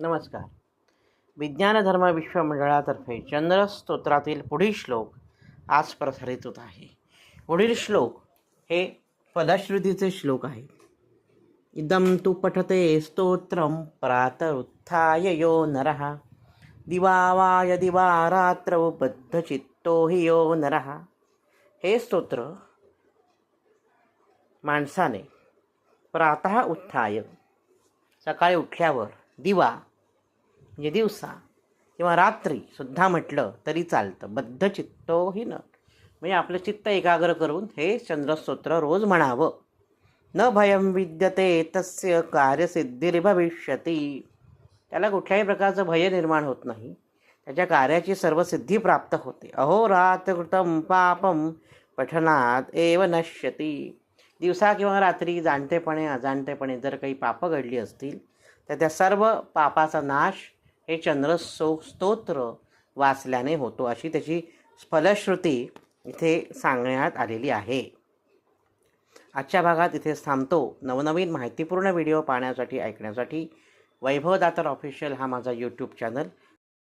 नमस्कार. विज्ञान धर्म विश्व मंडळातर्फे चंद्र स्तोत्रातील पुढील श्लोक आज प्रसारित होत आहे. पुढील श्लोक हे फलश्रुतीचे श्लोक आहे. इदं तु पठते स्तोत्रं प्रातरुत्थाय यो नरः दिवा वा यदि वा बद्धचित्तो हि यो नरः. हे स्तोत्र माणसाने प्रातः उत्थाय सकाळी उठल्यावर दिवा म्हणजे दिवसा किंवा रात्रीसुद्धा म्हटलं तरी चालतं. बद्ध चित्तो ही न. म्हणजे आपलं चित्त एकाग्र करून हे चंद्रस्तोत्र रोज म्हणावं. न भयं विद्यते तस्य कार्यसिद्धिर्भविष्यती त्याला कुठल्याही प्रकारचं भय निर्माण होत नाही. त्याच्या कार्याची सर्व सिद्धी प्राप्त होते. अहोरात्रकृतं पापं पठनात एव नश्यती. दिवसा किंवा रात्री जाणतेपणे अजाणतेपणे जर काही पापं घडली असतील तर त्या सर्व पापाचा नाश हे चंद्र स्तोत्र वाचल्याने होतो अशी त्याची फलश्रुती इथे सांगण्यात आलेली आहे. आजच्या भागात इथेच थांबतो. नवनवीन माहितीपूर्ण व्हिडिओ पाहण्यासाठी ऐकण्यासाठी वैभव दातर ऑफिशियल हा माझा यूट्यूब चॅनल